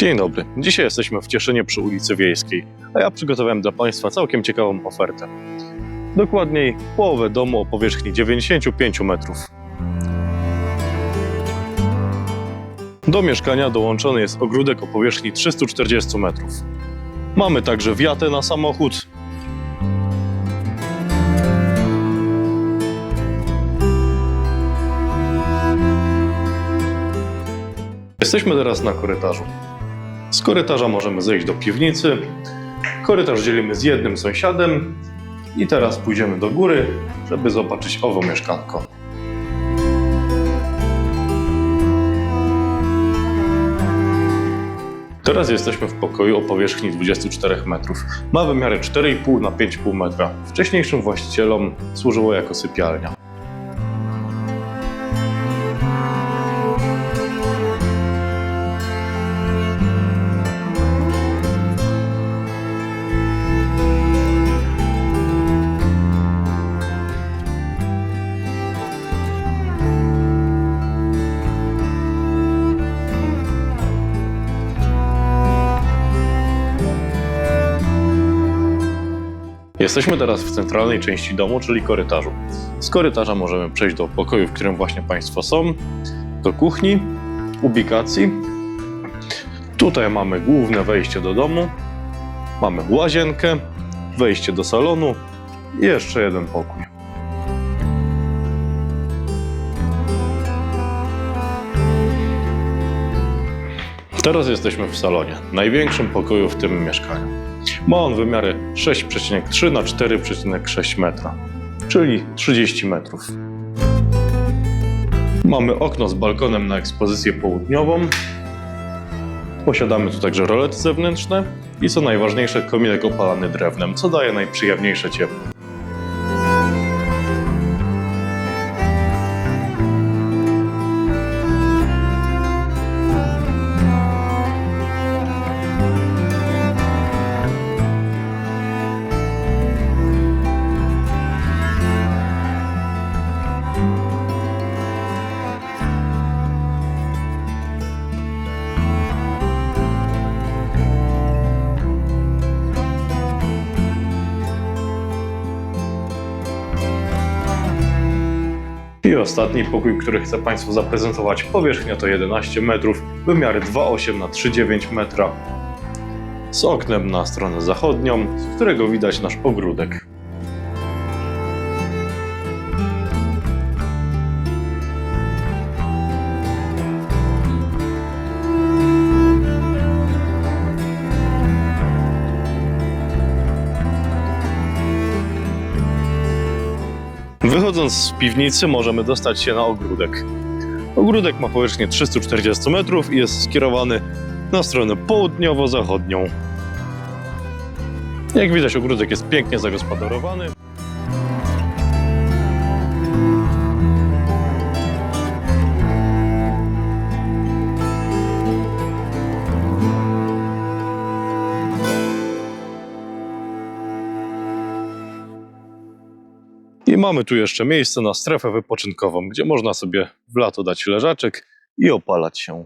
Dzień dobry. Dzisiaj jesteśmy w Cieszynie przy ulicy Wiejskiej, a ja przygotowałem dla Państwa całkiem ciekawą ofertę. Dokładniej połowę domu o powierzchni 95 metrów. Do mieszkania dołączony jest ogródek o powierzchni 340 metrów. Mamy także wiatę na samochód. Jesteśmy teraz na korytarzu. Z korytarza możemy zejść do piwnicy. Korytarz dzielimy z jednym sąsiadem. I teraz pójdziemy do góry, żeby zobaczyć owo mieszkanko. Teraz jesteśmy w pokoju o powierzchni 24 metrów. Ma wymiary 4,5 na 5,5 metra. Wcześniejszym właścicielom służyło jako sypialnia. Jesteśmy teraz w centralnej części domu, czyli korytarzu. Z korytarza możemy przejść do pokoju, w którym właśnie Państwo są, do kuchni, ubikacji. Tutaj mamy główne wejście do domu, mamy łazienkę, wejście do salonu i jeszcze jeden pokój. Teraz jesteśmy w salonie, największym pokoju w tym mieszkaniu. Ma on wymiary 6,3 na 4,6 metra, czyli 30 metrów. Mamy okno z balkonem na ekspozycję południową. Posiadamy tu także rolety zewnętrzne i co najważniejsze kominek opalany drewnem, co daje najprzyjemniejsze ciepło. I ostatni pokój, który chcę Państwu zaprezentować. Powierzchnia to 11 metrów, wymiary 2,8 na 3,9 metra. Z oknem na stronę zachodnią, z którego widać nasz ogródek. Wychodząc z piwnicy możemy dostać się na ogródek. Ogródek ma powierzchnię 340 metrów i jest skierowany na stronę południowo-zachodnią. Jak widać ogródek jest pięknie zagospodarowany. Mamy tu jeszcze miejsce na strefę wypoczynkową, gdzie można sobie w lato dać leżaczek i opalać się.